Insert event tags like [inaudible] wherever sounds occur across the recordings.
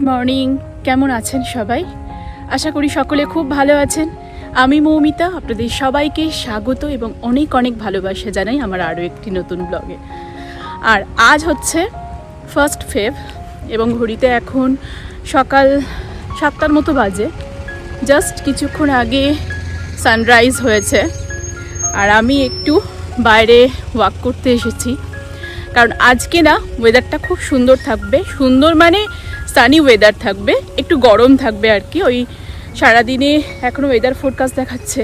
Morning. কেমন আছেন সবাই? আশা করি সকলে খুব ভালো আছেন। আমি মৌমিতা, আপনাদের সবাইকে স্বাগত এবং অনেক অনেক ভালোবাসা জানাই আমার আরও একটি নতুন ব্লগে। আর আজ হচ্ছে ফার্স্ট ফেব এবং ঘড়িতে এখন সকাল সাতটার মতো বাজে। জাস্ট কিছুক্ষণ আগে সানরাইজ হয়েছে। আর আমি একটু বাইরে ওয়াক করতে এসেছি। কারণ আজকে না ওয়েদারটা খুব সুন্দর থাকবে। সুন্দর মানে সানি ওয়েদার থাকবে, একটু গরম থাকবে আর কি। ওই সারাদিনে এখনও ওয়েদার ফোরকাস্ট দেখাচ্ছে।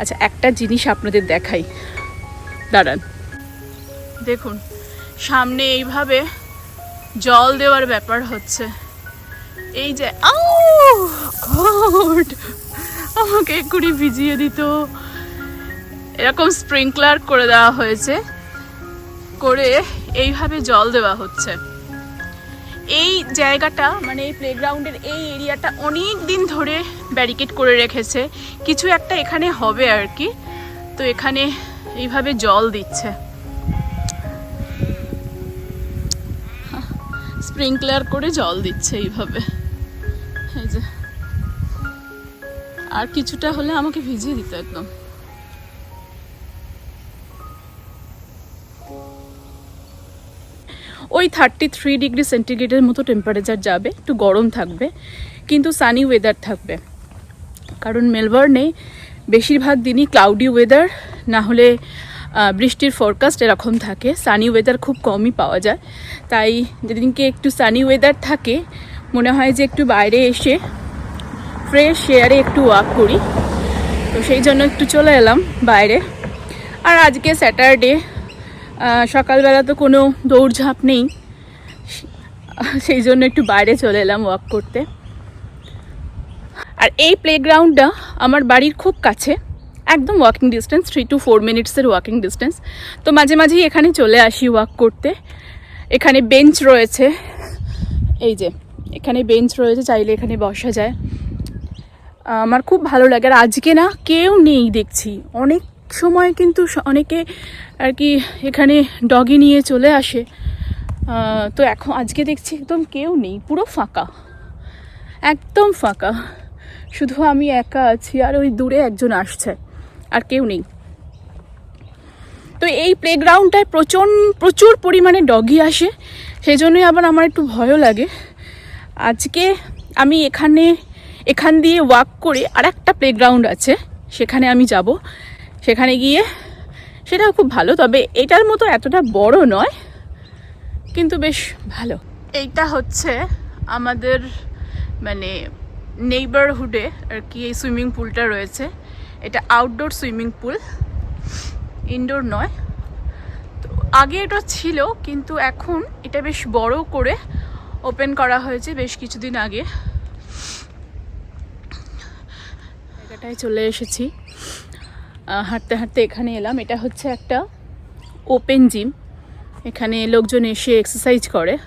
আচ্ছা একটা জিনিস আপনাদের দেখাই। দাঁড়ান। দেখুন, সামনে এইভাবে জল দেওয়ার ব্যাপার হচ্ছে। এই যে আমাকে এক্ষুনি ভিজিয়ে দিত। এরকম স্প্রিংকলার করে দেওয়া হয়েছে, করে এইভাবে জল দেওয়া হচ্ছে। এই জায়গাটা মানে এই প্লেগ্রাউন্ডের এই এরিয়াটা অনেক দিন ধরে ব্যারিকেড করে রেখেছে। কিছু একটা এখানে হবে আর কি। তো এখানে এইভাবে জল দিচ্ছে। স্প্রিংকলার করে জল দিচ্ছে এইভাবে। আর কিছুটা হলে আমাকে ভিজিয়ে দিত একদম। ওই থার্টি থ্রি ডিগ্রি সেন্টিগ্রেডের মতো টেম্পারেচার যাবে, একটু গরম থাকবে, কিন্তু সানি ওয়েদার থাকবে। কারণ মেলবার্নে বেশিরভাগ দিনই ক্লাউডি ওয়েদার না হলে বৃষ্টির ফরকাস্ট এরকম থাকে। সানি ওয়েদার খুব কমই পাওয়া যায়। তাই যেদিনকে একটু সানি ওয়েদার থাকে, মনে হয় যে একটু বাইরে এসে ফ্রেশ এয়ারে একটু ওয়াক করি। তো সেই জন্য একটু চলে এলাম বাইরে। আর আজকে স্যাটারডে সকালবেলা তো কোনো দৌড়ঝাঁপ নেই। সেই জন্য একটু বাইরে চলে এলাম ওয়াক করতে। আর এই প্লেগ্রাউন্ডটা আমার বাড়ির খুব কাছে, একদম walking distance three two four মিনিটসের walking distance তো মাঝে মাঝেই এখানে চলে আসি ওয়াক করতে। এখানে বেঞ্চ রয়েছে। এই যে, এখানে বেঞ্চ রয়েছে, চাইলে এখানে বসা যায়। আমার খুব ভালো লাগে। আর আজকে না কেউ নেই দেখছি। অনেক সময় কিন্তু অনেকে আর কি এখানে ডগি নিয়ে চলে আসে। তো এখন আজকে দেখছি একদম কেউ নেই, পুরো ফাঁকা। একদম ফাঁকা। শুধু আমি একা আছি আর ওই দূরে একজন আসছে আর কেউ নেই। তো এই প্লেগ্রাউন্ডটায় প্রচণ্ড প্রচুর পরিমাণে ডগি আসে সেই জন্যই আবার আমার একটু ভয়ও লাগে। আজকে আমি এখানে, এখান দিয়ে ওয়াক করে আর একটা প্লেগ্রাউন্ড আছে, সেখানে আমি যাব। সেখানে গিয়ে সেটাও খুব ভালো, তবে এটার মতো এতটা বড় নয়, কিন্তু বেশ ভালো। এইটা হচ্ছে আমাদের মানে নেইবারহুডে আর কি এই সুইমিং পুলটা রয়েছে। এটা আউটডোর সুইমিং পুল ইনডোর নয়। তো আগে এটা ছিল, কিন্তু এখন এটা বেশ বড় করে ওপেন করা হয়েছে বেশ কিছুদিন আগে। জায়গাটায় চলে এসেছি। হাঁটতে হাঁটতে এখানে এলাম। এটা হচ্ছে একটা ওপেন জিম এখানে লোকজন এসে এক্সারসাইজ করে।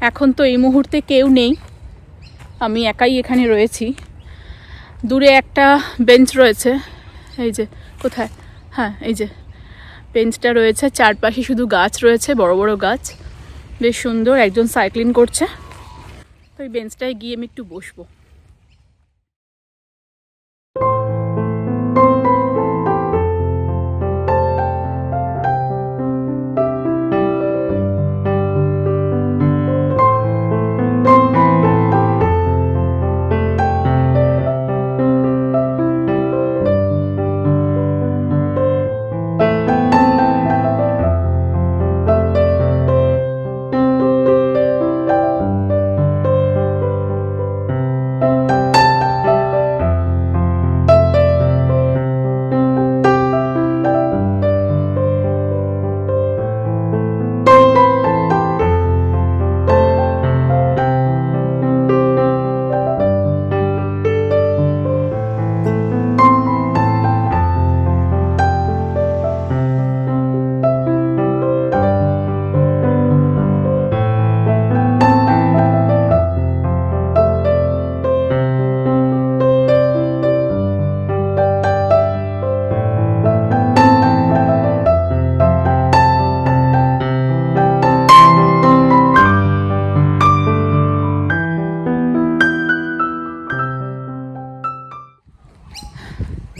এখন তো এই মুহূর্তে কেউ নেই। আমি একাই এখানে রয়েছি। দূরে একটা বেঞ্চ রয়েছে। এই যে, কোথায়? হ্যাঁ এই যে বেঞ্চটা রয়েছে। চারপাশে শুধু গাছ রয়েছে, বড় বড় গাছ। বেশ সুন্দর, একজন সাইক্লিং করছে। তো ওই বেঞ্চটায় গিয়ে আমি একটু বসবো।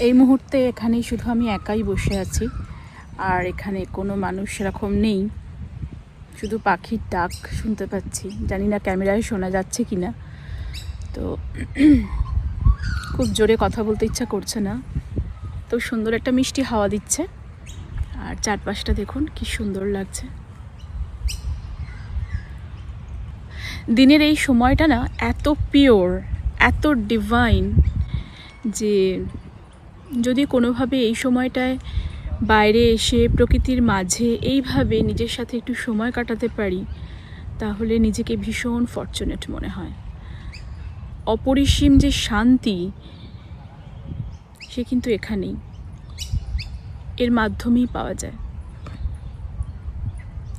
এই মুহূর্তে এখানে শুধু আমি একাই বসে আছি, আর এখানে কোনো মানুষ সেরকম নেই। শুধু পাখির ডাক শুনতে পাচ্ছি। জানি না ক্যামেরায় শোনা যাচ্ছে কি না তো [clears throat] খুব জোরে কথা বলতে ইচ্ছা করছে না। তো সুন্দর একটা মিষ্টি হাওয়া দিচ্ছে। আর চারপাশটা দেখুন, কি সুন্দর লাগছে। দিনের এই সময়টা না এত পিওর এত ডিভাইন যে যদি কোনোভাবে এই সময়টায় বাইরে এসে প্রকৃতির মাঝে এইভাবে নিজের সাথে একটু সময় কাটাতে পারি, তাহলে নিজেকে ভীষণ ফর্চুনেট মনে হয়। অপরিসীম যে শান্তি, সে কিন্তু এখানেই। এর মাধ্যমেই পাওয়া যায়।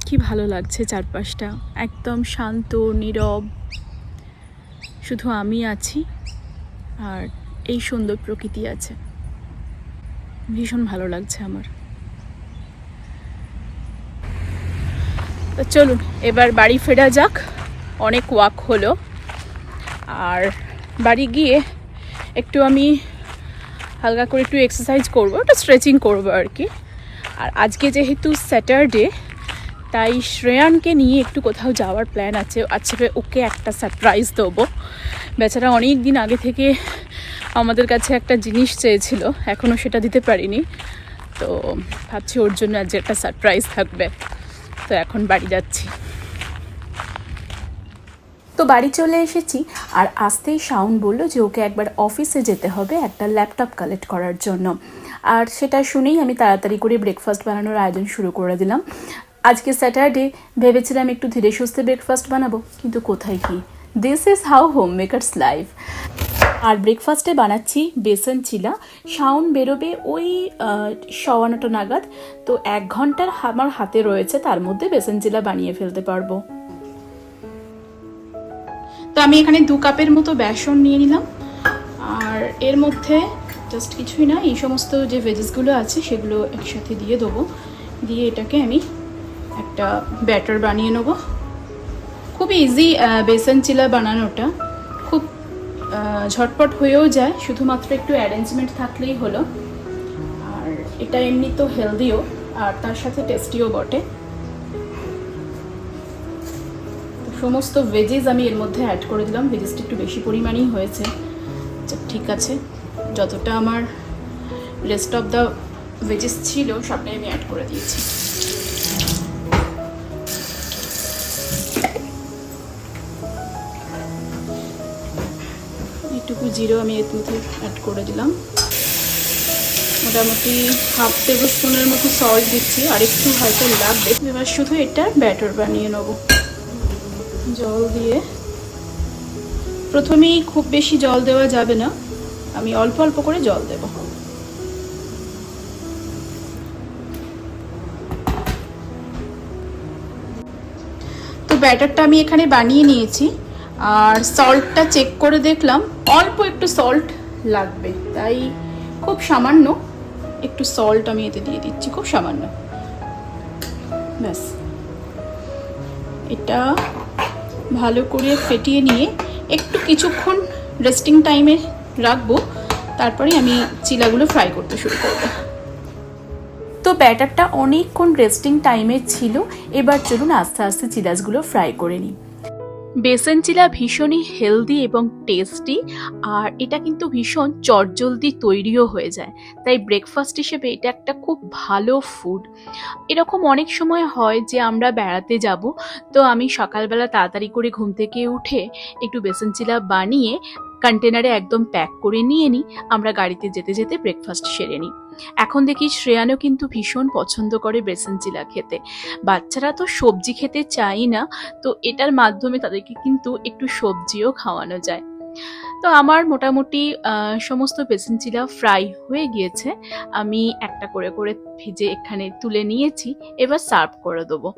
কি ভালো লাগছে চারপাশটা। একদম শান্ত, নীরব। শুধু আমি আছি, আর এই সুন্দর প্রকৃতি আছে। ভীষণ ভালো লাগছে আমার। চলুন, এবার বাড়ি ফেরা যাক। অনেক ওয়াক হলো। আর বাড়ি গিয়ে একটু আমি হালকা করে একটু এক্সারসাইজ করব, একটু স্ট্রেচিং করব আর কি। আর আজকে যেহেতু স্যাটারডে তাই শ্রেয়ানকে নিয়ে একটু কোথাও যাওয়ার প্ল্যান আছে। আজকে ওকে একটা সারপ্রাইজ দেবো। বেচারা অনেক দিন আগে থেকে আমাদের কাছে একটা জিনিস চেয়েছিল এখনও সেটা দিতে পারিনি। তো ভাবছি ওর জন্য আজ একটা সারপ্রাইজ থাকবে। তো এখন বাড়ি যাচ্ছি। তো বাড়ি চলে এসেছি, আর আসতেই শাউন বলল যে ওকে একবার অফিসে যেতে হবে একটা ল্যাপটপ কালেক্ট করার জন্য। আর সেটা শুনেই আমি তাড়াতাড়ি করে ব্রেকফাস্ট বানানোর আয়োজন শুরু করে দিলাম। আজকে স্যাটারডে ভেবেছিলাম একটু ধীরে সুস্থে ব্রেকফাস্ট বানাবো, কিন্তু কোথায় কি? This is how homemakers life আর ব্রেকফাস্টে বানাচ্ছি বেসন চিলা। শাউন বেরোবে ওই সওয়া নটা নাগাদ। তো এক ঘণ্টার আমার হাতে রয়েছে, তার মধ্যে বেসন চিলা বানিয়ে ফেলতে পারব। তো আমি এখানে দু কাপের মতো বেসন নিয়ে নিলাম। আর এর মধ্যে জাস্ট কিছুই না, এই সমস্ত যে ভেজেসগুলো আছে, সেগুলো একসাথে দিয়ে দেবো। দিয়ে এটাকে আমি একটা ব্যাটার বানিয়ে নেব। খুব ইজি বেসন চিলা বানানোটা। ঝটপট হয়েও যায়, শুধুমাত্র একটু অ্যারেঞ্জমেন্ট থাকলেই হলো। আর এটা এমনি তো হেলদিও আর তার সাথে টেস্টিও বটে। সমস্ত ভেজেস আমি এর মধ্যে অ্যাড করে দিলাম। ভেজেসটা একটু বেশি পরিমাণেই হয়েছে। আচ্ছা ঠিক আছে। যতটা আমার রেস্ট অফ দ্য ভেজেস ছিল, সবটাই আমি অ্যাড করে দিয়েছি। এইটুকু জিরো আমি এর মধ্যে অ্যাড করে দিলাম। মোটামুটি হাফ টেবিল স্পুনের মতো সল্ট দিচ্ছি। আর একটু হয়তো লাগবে এবার শুধু এটা ব্যাটার বানিয়ে নেব। জল দিয়ে। প্রথমেই খুব বেশি জল দেওয়া যাবে না। আমি অল্প অল্প করে জল দেব। তো ব্যাটারটা আমি এখানে বানিয়ে নিয়েছি। আর সল্টটা চেক করে দেখলাম, অল্প একটু সল্ট লাগবে। তাই খুব সামান্য একটু সল্ট আমি এতে দিয়ে দিচ্ছি, খুব সামান্য। ব্যাস। এটা ভালো করে ফেটিয়ে নিয়ে একটু কিছুক্ষণ রেস্টিং টাইমে রাখব, তারপরে আমি চিলাগুলো ফ্রাই করতে শুরু করব। তো ব্যাটারটা অনেকক্ষণ রেস্টিং টাইমে ছিল, এবার চলুন আস্তে আস্তে চিলাসগুলো ফ্রাই করে নিই। বেসন চিলা ভীষণই হেলদি এবং টেস্টি, আর এটা কিন্তু ভীষণ চটজলদি তৈরিও হয়ে যায়। তাই ব্রেকফাস্ট হিসেবে এটা একটা খুব ভালো ফুড। এরকম অনেক সময় হয় যে আমরা বেড়াতে যাব, তো আমি সকালবেলা তাড়াতাড়ি করে ঘুম থেকে উঠে একটু বেসন চিলা বানিয়ে কন্টেনারে একদম প্যাক করে নিয়ে নিই আমরা গাড়িতে যেতে যেতে ব্রেকফাস্ট সেরে নিই এখন দেখি শ্রেয়ানও কিন্তু ভীষণ পছন্দ করে বেসন চিলা খেতে। বাচ্চারা তো সবজি খেতে চাই না, তো এটার মাধ্যমে তাদেরকে কিন্তু একটু সবজিও খাওয়ানো যায়। তো আমার মোটামুটি সমস্ত বেসন চিলা ফ্রাই হয়ে গিয়েছে। আমি একটা করে করে ভেজে এখানে তুলে নিয়েছি, এবার সার্ভ করে দেবো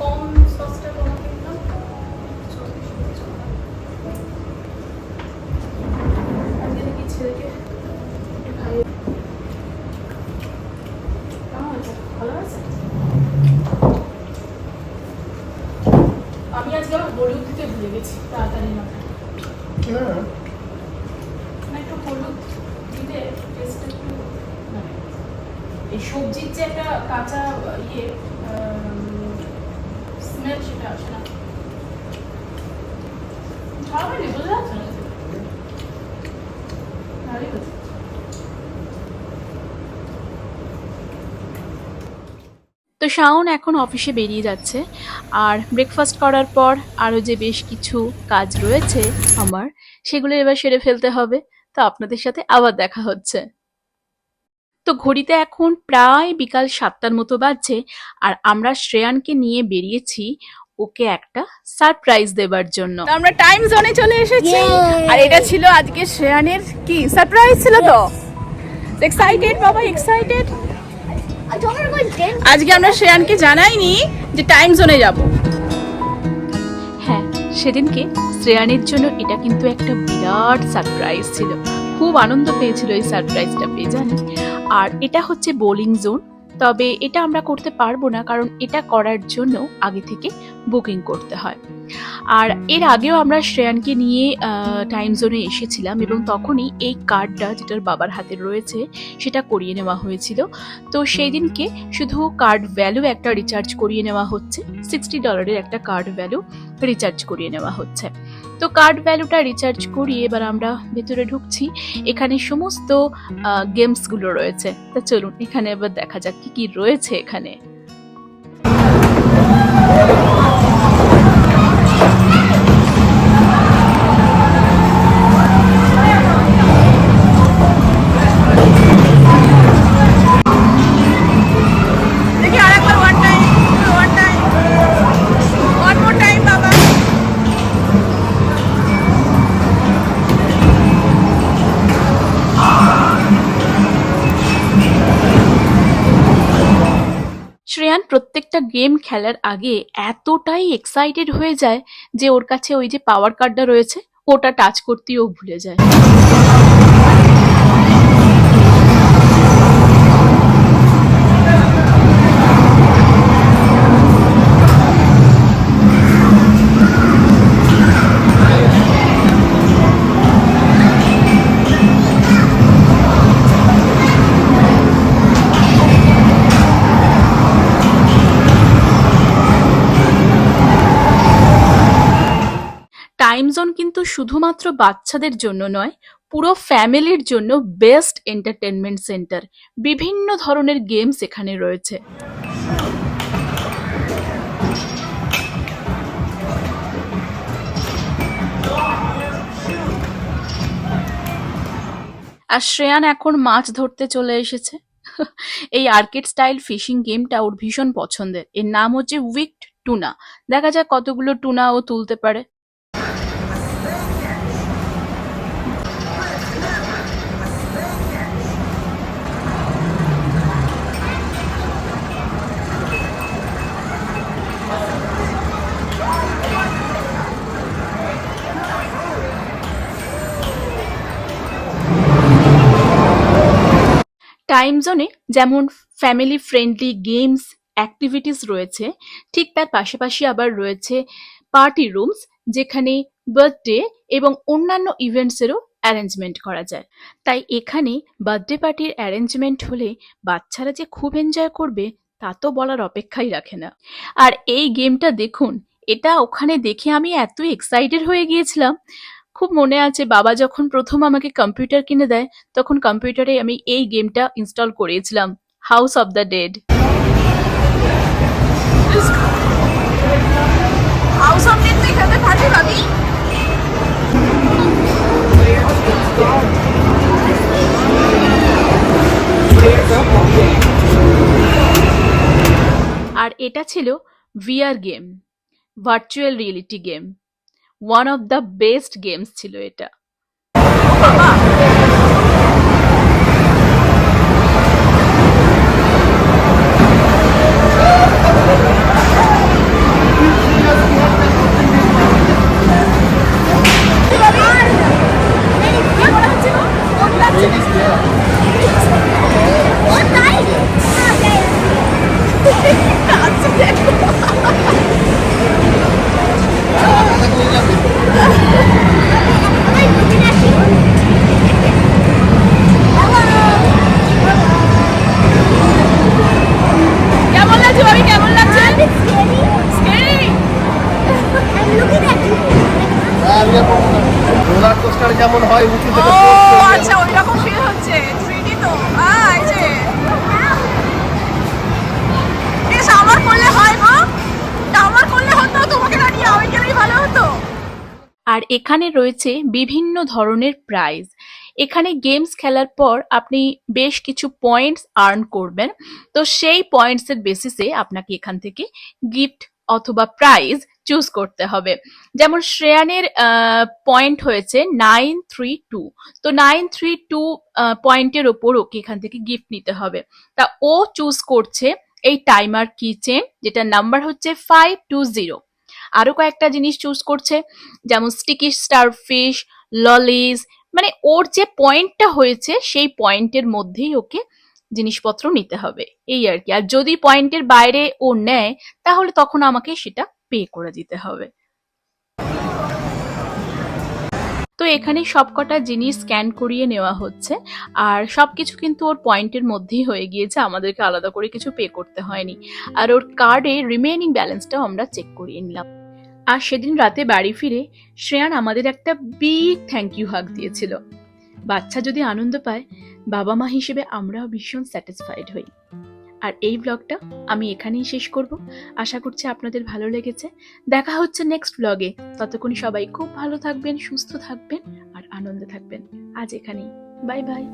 কম সসটা তোমাকে দিলাম আজকে দেখি ছেলেকে খাইয়ে কেমন হয়েছে? ভালো আছে? আমি আজকে হলুদ দিতে ভুলে গেছি তাড়াতাড়ি মাথায় হ্যাঁ না একটু হলুদ দিলে টেস্টটা একটু না। এই সবজির যে একটা কাঁচা ইয়ে স্মেল সেটা আসে না। তো শাওন এখন অফিসে বেরিয়ে যাচ্ছে, আর ব্রেকফাস্ট করার পর আরও যে বেশ কিছু কাজ রয়েছে আমার, সেগুলো এবার সেরে ফেলতে হবে। তো আপনাদের সাথে আবার দেখা হচ্ছে। তো ঘড়িতে এখন প্রায় বিকাল সাতটার মতো বাজছে আর আমরা শ্রেয়ানকে নিয়ে বেরিয়েছি ওকে একটা সারপ্রাইজ দেবার জন্য। আমরা টাইম জোনে চলে এসেছি। আর এটা ছিল আজকে শ্রেয়ানের কি? সারপ্রাইজ ছিল তো? এক্সাইটেড বাবা এক্সাইটেড. আজকে আমরা শ্রেয়ানকে জানাইনি যে টাইম জোনে যাব। হ্যাঁ সেদিনকে শ্রেয়ানের জন্য এটা কিন্তু একটা বিরাট সারপ্রাইজ ছিল। খুব আনন্দ পেয়েছিল এই সারপ্রাইজটা পেয়ে জানি? আর এটা হচ্ছে বোলিং জোন। তবে এটা আমরা করতে পারব না, কারণ এটা করার জন্য আগে থেকে বুকিং করতে হয়। আর এর আগেও আমরা শ্রেয়ানকে নিয়ে টাইম জোনে এসেছিলাম এবং তখনই এই কার্ডটা যেটার বাবার হাতে রয়েছে, সেটা করিয়ে নেওয়া হয়েছিল। তো সেই দিনকে শুধু কার্ড ভ্যালু একটা রিচার্জ করিয়ে নেওয়া হচ্ছে সিক্সটি ডলারের একটা কার্ড ভ্যালু রিচার্জ করিয়ে নেওয়া হচ্ছে। তো কার্ড ভ্যালুটা রিচার্জ করিয়ে এবার আমরা ভেতরে ঢুকছি। এখানে সমস্ত গেমসগুলো রয়েছে। তা চলুন, এখানে এবার দেখা যাক কি কি রয়েছে এখানে। গেম খেলার আগে এতটাই এক্সাইটেড হয়ে যায় যে ওর কাছে ওই যে পাওয়ার কার্ডটা রয়েছে, ওটা টাচ করতেই ও ভুলে যায়। কিন্তু শুধুমাত্র বাচ্চাদের জন্য নয়, পুরো ফ্যামিলির জন্য বেস্ট এন্টারটেনমেন্ট সেন্টার। বিভিন্ন ধরনের গেমস এখানে রয়েছে। আর শ্রেয়ান এখন মাছ ধরতে চলে এসেছে। [laughs] এই আর্কেড স্টাইল ফিশিং গেমটা ওর ভীষণ পছন্দের। এর নাম হচ্ছে উইকড টুনা দেখা যাক কতগুলো টুনা ও তুলতে পারে। টাইম জোনে যেমন ফ্যামিলি ফ্রেন্ডলি গেমস অ্যাক্টিভিটিস রয়েছে, ঠিক তার পাশাপাশি আবার রয়েছে পার্টি রুমস যেখানে বার্থডে এবং অন্যান্য ইভেন্টসেরও অ্যারেঞ্জমেন্ট করা যায়। তাই এখানে বার্থডে পার্টির অ্যারেঞ্জমেন্ট হলে বাচ্চারা যে খুব এনজয় করবে, তা তো বলার অপেক্ষাই রাখে না। আর এই গেমটা দেখুন, এটা ওখানে দেখে আমি এত এক্সাইটেড হয়ে গিয়েছিলাম খুব মনে আছে বাবা যখন প্রথম আমাকে কম্পিউটার কিনে দেয় তখন কম্পিউটারে আমি এই গেমটা ইনস্টল করেছিলাম House of the Dead House of Dead এখানে থাকে ভাবি? আর এটা ছিল VR game virtual reality game one of the best games ছিল এটা। হয় উঁচু থেকে আচ্ছা ওই রকম ফিল হচ্ছে 3D তো? এই যে। বেশ আমার করলে হয় গো আমার করলে হতো তোমাকে আমি গেলেই ভালো হতো। আর এখানে রয়েছে বিভিন্ন ধরনের প্রাইজ এখানে গেমস খেলার পর আপনি বেশ কিছু পয়েন্টস আর্ন করবেন। তো সেই পয়েন্টসের বেসিসে আপনাকে এখান থেকে গিফট অথবা প্রাইজ চুজ করতে হবে। যেমন শ্রেয়ানের পয়েন্ট হয়েছে নাইন থ্রি টু তো নাইন থ্রি টু পয়েন্টের ওপর ওকে এখান থেকে গিফট নিতে হবে। তা ও চুজ করছে এই টাইমার কিচেন যেটা নাম্বার হচ্ছে ফাইভ টু জিরো আরও কয়েকটা জিনিস চুজ করছে, যেমন স্টিকি স্টারফিশ ললিজ মানে ওর যে পয়েন্টটা হয়েছে, সেই পয়েন্টের মধ্যেই ওকে জিনিসপত্র নিতে হবে। এই আর কি। আর যদি পয়েন্টের বাইরে ও নেয়, তাহলে তখন আমাকে সেটা পে করে দিতে হবে। তো এখানে সবকটা জিনিস স্ক্যান করিয়ে নেওয়া হচ্ছে। আর সবকিছু কিন্তু ওর পয়েন্টের মধ্যেই হয়ে গিয়েছে, আমাদেরকে আলাদা করে কিছু পে করতে হয়নি। আর ওর কার্ডে রিমেইনিং ব্যালেন্সটাও আমরা চেক করিয়ে নিলাম। আর সেদিন রাতে বাড়ি ফিরে শ্রেয়ান আমাদের একটা বিগ থ্যাংক ইউ হাগ দিয়েছিল। বাচ্চা যদি আনন্দ পায়, বাবা মা হিসেবে আমরাও ভীষণ স্যাটিসফাইড হই। আর এই ব্লগটা আমি এখানেই শেষ করব। আশা করছি আপনাদের ভালো লেগেছে। দেখা হচ্ছে নেক্সট ব্লগে ততক্ষণ সবাই খুব ভালো থাকবেন, সুস্থ থাকবেন আর আনন্দে থাকবেন। আজ এখানেই। Bye bye